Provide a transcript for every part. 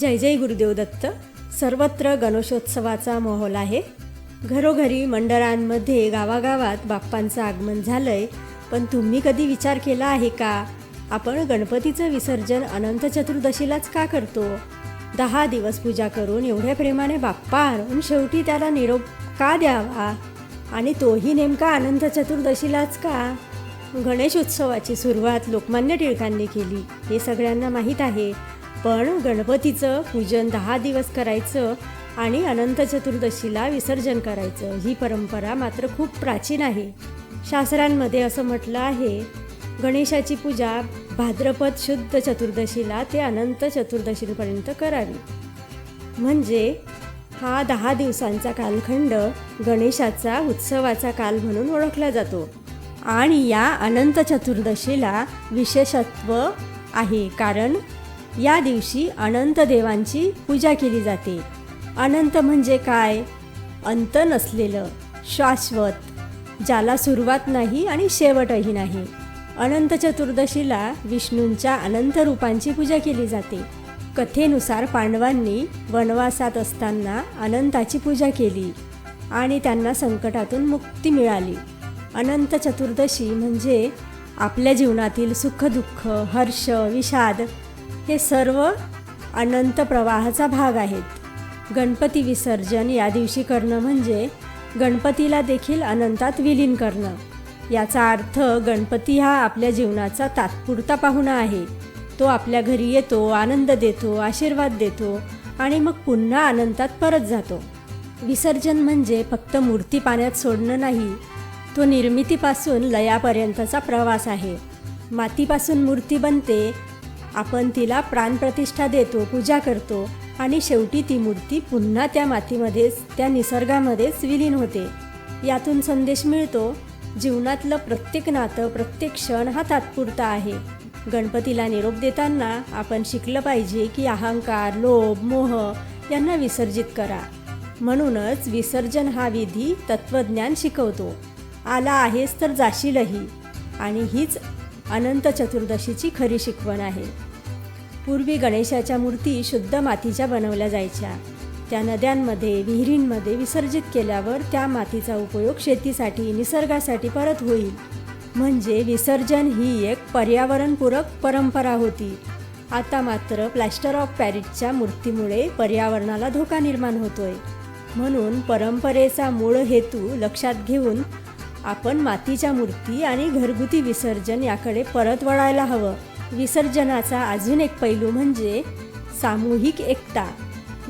जय जय गुरुदेव दत्त. सर्वत्र गणेशोत्सवाचा माहोल आहे. घरोघरी मंडळांमध्ये गावागावात बाप्पांचं आगमन झालं आहे पण तुम्ही कधी विचार केला आहे का? आपण गणपतीचं विसर्जन अनंत चतुर्दशीलाच का करतो? दहा दिवस पूजा करून एवढ्या प्रेमाने बाप्पा आणून शेवटी त्याला निरोप का द्यावा? आणि तोही नेमका अनंत चतुर्दशीलाच का? गणेशोत्सवाची सुरुवात लोकमान्य टिळकांनी केली हे सगळ्यांना माहीत आहे. पण गणपतीचं पूजन दहा दिवस करायचं आणि अनंत चतुर्दशीला विसर्जन करायचं. ही परंपरा मात्र खूप प्राचीन आहे. शास्त्रांमध्ये असं म्हटलं आहे गणेशाची पूजा भाद्रपद शुद्ध चतुर्दशीला ते अनंत चतुर्दशीपर्यंत करावी. म्हणजे हा दहा दिवसांचा कालखंड गणेशाचा उत्सवाचा काल म्हणून ओळखला जातो. आणि या अनंत चतुर्दशीला विशेषत्व आहे. कारण या दिवशी अनंत देवांची पूजा केली जाते. अनंत म्हणजे काय? अंत नसलेलं शाश्वत ज्याला सुरुवात नाही आणि शेवटही नाही. अनंत चतुर्दशीला विष्णूंच्या अनंत रूपांची पूजा केली जाते. कथेनुसार पांडवांनी वनवासात असताना अनंताची पूजा केली आणि त्यांना संकटातून मुक्ती मिळाली. अनंत चतुर्दशी म्हणजे आपल्या जीवनातील सुखदुःख हर्ष विषाद हे सर्व अनंत प्रवाहाचा भाग आहेत. गणपती विसर्जन या दिवशी करणं म्हणजे गणपतीला देखील अनंतात विलीन करणं. याचा अर्थ गणपती हा आपल्या जीवनाचा तात्पुरता पाहुणा आहे. तो आपल्या घरी येतो आनंद देतो आशीर्वाद देतो आणि मग पुन्हा अनंतात परत जातो. विसर्जन म्हणजे फक्त मूर्ती पाण्यात सोडणं नाही तो निर्मितीपासून लयापर्यंतचा प्रवास आहे. मातीपासून मूर्ती बनते आपण तिला प्राणप्रतिष्ठा देतो पूजा करतो आणि शेवटी ती मूर्ती पुन्हा त्या मातीमध्येच त्या निसर्गामध्येच विलीन होते. यातून संदेश मिळतो जीवनातलं प्रत्येक नातं प्रत्येक क्षण हा तात्पुरता आहे. गणपतीला निरोप देताना आपण शिकलं पाहिजे की अहंकार लोभ मोह यांना विसर्जित करा. म्हणूनच विसर्जन हा विधी तत्त्वज्ञान शिकवतो. आला आहेस तर जाशीलही. आणि हीच अनंत चतुर्दशीची खरी शिकवण आहे. पूर्वी गणेशाच्या मूर्ती शुद्ध मातीच्या बनवल्या जायच्या. त्या नद्यांमध्ये विहिरींमध्ये विसर्जित केल्यावर त्या मातीचा उपयोग शेतीसाठी निसर्गासाठी परत होईल. म्हणजे विसर्जन ही एक पर्यावरणपूरक परंपरा होती. आता मात्र प्लॅस्टर ऑफ पॅरिसच्या मूर्तीमुळे पर्यावरणाला धोका निर्माण होतोय. म्हणून परंपरेचा मूळ हेतू लक्षात घेऊन आपण मातीच्या मूर्ती आणि घरगुती विसर्जन याकडे परत वळायला हवं. विसर्जनाचा अजून एक पैलू म्हणजे सामूहिक एकता.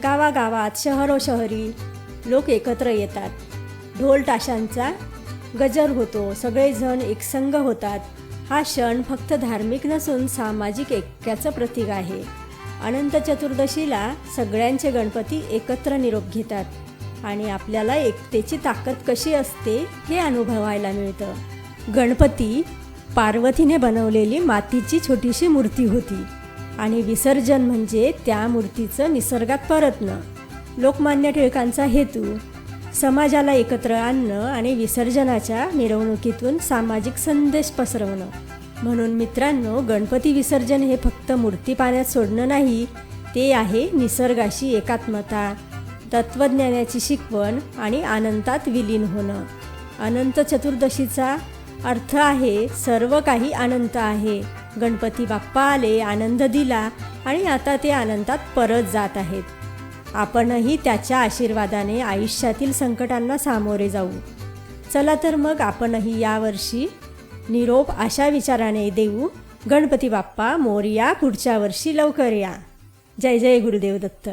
गावागावात शहरोशहरी लोक एकत्र येतात. ढोल ताशांचा गजर होतो सगळेजण एकसंग होतात. हा क्षण फक्त धार्मिक नसून सामाजिक ऐक्याचं प्रतीक आहे. अनंत चतुर्दशीला सगळ्यांचे गणपती एकत्र निरोप घेतात. आणि आपल्याला एकतेची ताकद कशी असते हे अनुभवायला मिळतं. गणपती पार्वतीने बनवलेली मातीची छोटीशी मूर्ती होती आणि विसर्जन म्हणजे त्या मूर्तीचं निसर्गात परतणं. लोकमान्य टिळकांचा हेतू समाजाला एकत्र आणणं आणि विसर्जनाच्या मिरवणुकीतून सामाजिक संदेश पसरवणं. म्हणून मित्रांनो गणपती विसर्जन हे फक्त मूर्ती पाण्यात सोडणं नाही ते आहे निसर्गाशी एकात्मता तत्त्वज्ञानाची शिकवण आणि अनंतात विलीन होणं. अनंत चतुर्दशीचा अर्थ आहे सर्व काही अनंत आहे. गणपती बाप्पा आले आनंद दिला आणि आता ते अनंतात परत जात आहेत. आपणही त्याच्या आशीर्वादाने आयुष्यातील संकटांना सामोरे जाऊ. चला तर मग आपणही यावर्षी निरोप अशा विचाराने देऊ गणपती बाप्पा मोरया पुढच्या वर्षी लवकर या. जय जय गुरुदेव दत्त.